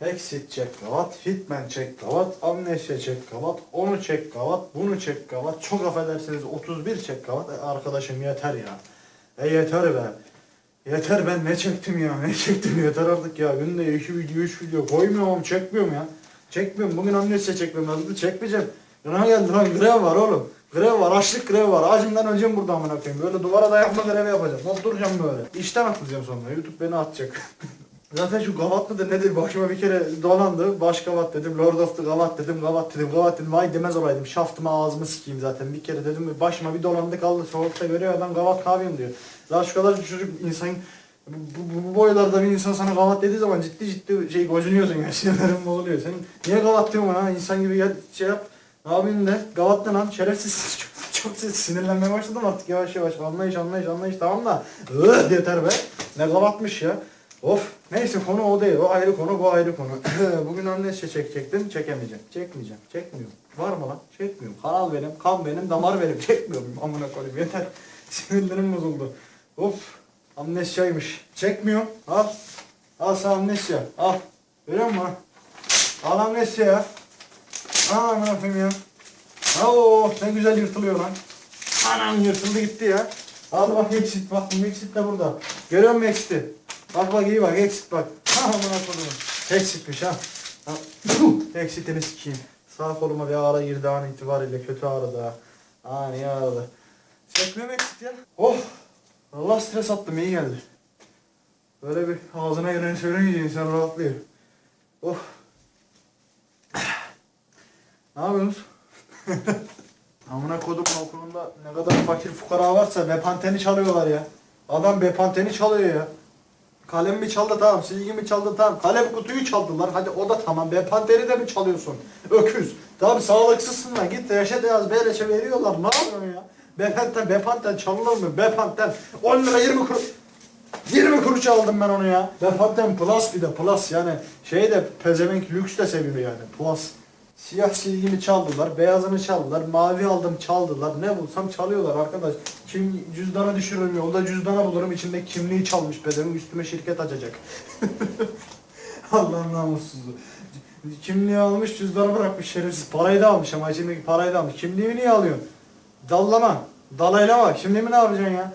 Exit çek kavat, Hitman çek kavat, Amnesia çek kavat, onu çek kavat, bunu çek kavat, çok affedersiniz 31 çek kavat. E, arkadaşım yeter ya. E yeter be. Yeter ben ne çektim ya ne çektim yeter artık ya. Günde 2 video 3 video koymuyorum çekmiyorum ya. Çekmiyorum bugün Amnesia çekmem lazım çekmeyeceğim. Yana geldi lan grev var oğlum. Grev var açlık grev var. Acımdan öleceğim burada amına koyayım. Böyle duvara dayakma grevi yapacağım. Oturacağım böyle. İşten atlayacağım sonra. Youtube beni atacak. Zaten şu gavat mıdır nedir başıma bir kere dolandı. Baş gavat dedim, Lord of the gavat dedim, gavat dedim, gavat dedim. Vay demez olaydım. Şaftıma ağzımı sikeyim zaten. Bir kere dedim başıma bir dolandı kaldı. Sokakta görüyor adam gavat ne yapıyorsun diyor. Daha şu kadar çocuk insan bu, bu, bu boylarda bir insan sana gavat dediği zaman ciddi ciddi şey gocunuyorsun ya. Sinirlerin bozuluyor. Sen niye gavat diyorsun bana? İnsan gibi gel şey yap. Ne yapayım de? Gavat ne lan? Şerefsiz. çok, çok sinirlenmeye başladım artık yavaş yavaş. Anlayış anlayış anlayış tamam da. Yeter be. Ne gavatmış ya. Of neyse konu o değil. O ayrı konu bu ayrı konu. Bugün amnesya çekecektim. Çekemeyeceğim. Çekmeyeceğim. Çekmiyorum. Var mı lan? Çekmiyorum. Kanal benim, kan benim, damar benim. Çekmiyorum. Amına koyayım yeter. Sinirlerim bozuldu. Of amnesyaymış. Çekmiyorum. Al. Al sana amnesya. Al. Görüyor musun? Al amnesya ya. Al amına koyayım ya. Oo ne güzel yırtılıyor lan. Anam yırtıldı gitti ya. Al bak exit bak bu exit de burada. Görüyor musun exit'i? Bak bak iyi bak exit bak. Ha amına koyayım. Exitmiş ha. ha. Exit'ini sikeyim. Sağ koluma bir ağrı girdi an itibariyle kötü ağrıdı ha. Aa niye ağrıdı? Çekmiyorum exit ya. Oh. Allah stres attım iyi geldi. Böyle bir ağzına geleni söyleyince insan rahatlıyor. Oh. Ne yapıyorsunuz? Amına kodum okulunda ne kadar fakir fukara varsa bepanteni çalıyorlar ya. Adam bepanteni çalıyor ya. Kalem mi çaldı tamam, silgi mi çaldı tamam. Kalem kutuyu çaldılar. Hadi o da tamam. Bepanteni de mi çalıyorsun? Öküz. Tabi sağlıksızsın lan. Git reşe de yaz. Beleşe veriyorlar. Ne yapıyorsun ya? Bepanten, bepanten çalınır mı? Bepanten. 10 lira 20 kuruş. 20 kuruş aldım ben onu ya. Bepanten plus bir de plus yani. Şey de pezevenk lüks de seviyor yani. Plus. Siyah silgimi çaldılar, beyazını çaldılar, mavi aldım çaldılar. Ne bulsam çalıyorlar arkadaş. Kim cüzdana düşürürüm yolda cüzdana bulurum içinde kimliği çalmış bedenim üstüme şirket açacak. Allah'ın namussuzu. Kimliği almış cüzdanı bırakmış şerefsiz. Parayı da almış ama içindeki parayı da almış. Kimliğimi niye alıyorsun? Dallama. Dalaylama. Kimliğimi ne yapacaksın ya?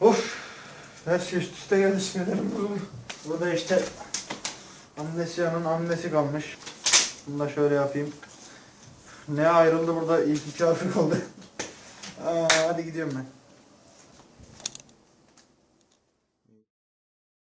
Of. Her şey üst üste geldi sinirlerim. Burada işte amnesyanın amnesi kalmış. Bunu da şöyle yapayım. Ne ayrıldı burada ilk iki harfi kaldı. Aa, hadi gidiyorum ben.